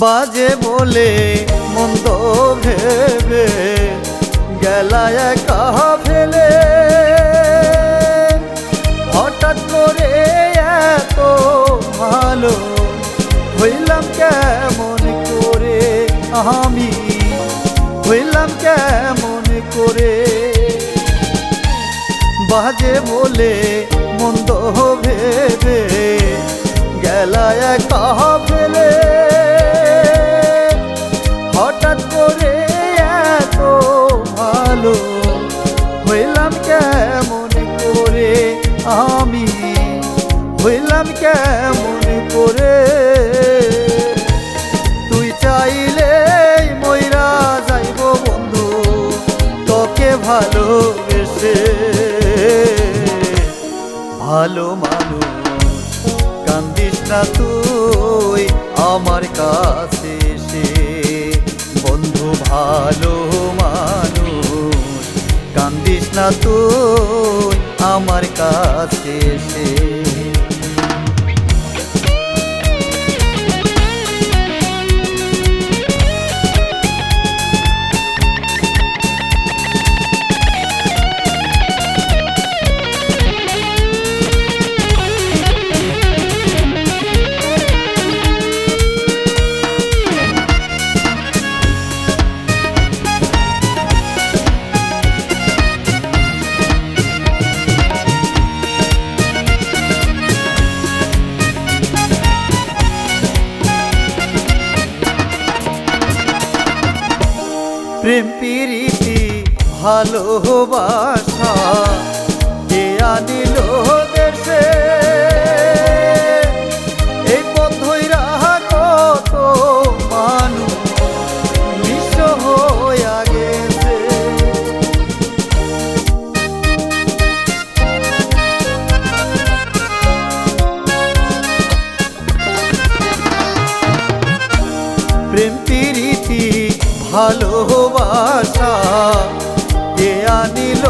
বাজে বলে মন্দ ভেবে গেলায় একা ফেলে। হঠাৎ করে এত ভালো হইলাম কেমন করে আমি? হইলাম কেমন করে? বাজে বলে মন্দ ভেবে গেলায় একা ফেলে। হইলাম কেমন করে? তুই চাইলে ময়রা যাইব বন্ধু, তোকে ভালোবেসে। ভালো মানুষ, কান্দিস না তুই আমার কাছে সে বন্ধু, ভালো মানুষ, কান্দিস না তুই আমার কাছে এসে। প্রেম প্রীতি ভালোবাসা কে আনিল দেশে। এই পথইরা কত মানুষ বিশ্ব হইয়া গেছে। প্রেম প্রীতি ভালোবাসা কে আনিল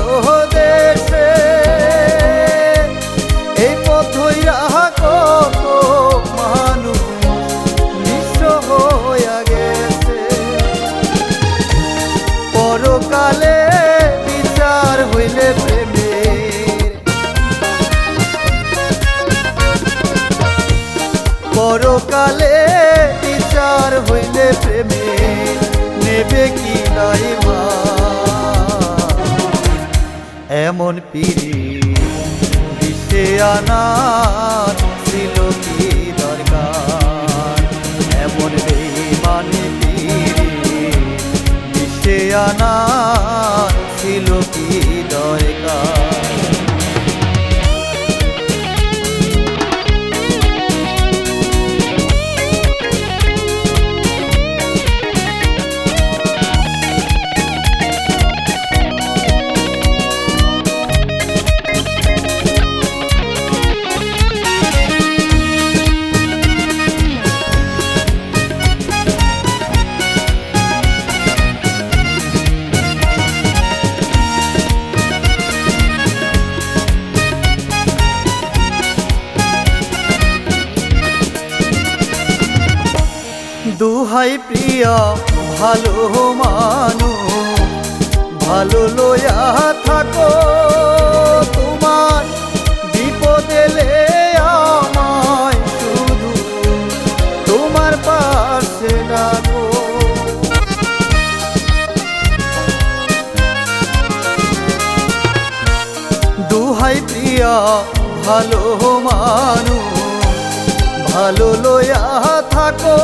এমন পিড়ি আনার ছিল কি দরকার? এমন বেমানে পিড়ি বিশ্বে আনার দুহাই প্রিয়, ভালো মানু, ভালো লয়া থাকো। তোমার বিপদ এলে আমায় শুধু তোমার পাশে ডাকো দুহাই প্রিয়া, ভালো মানু, ভালো লয়া থাকো।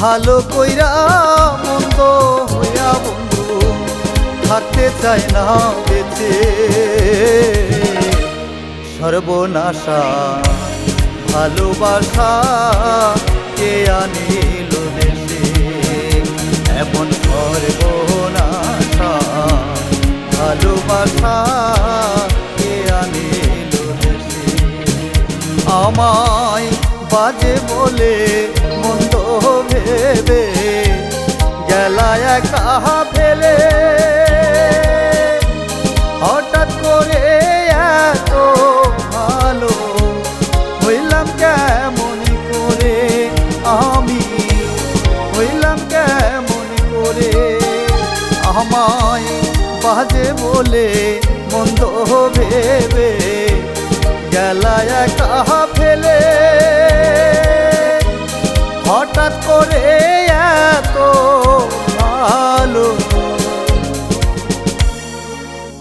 ভালো কইরা মন্দ হইয়া বন্ধু থাকতে চায় না বেঁচে। সর্বনাশা, ভালোবাসা কে আনিল দেশে? এমন সর্বনাশা, ভালোবাসা কে আনিল দেশে? আমায় বাজে বলে একা ফেলে। হঠাৎ করে এত ভালো হইলাম কেমন করে? আমি হইলাম কেমন করে? আমায় বাজে বলে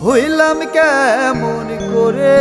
হইলাম কেমন করে?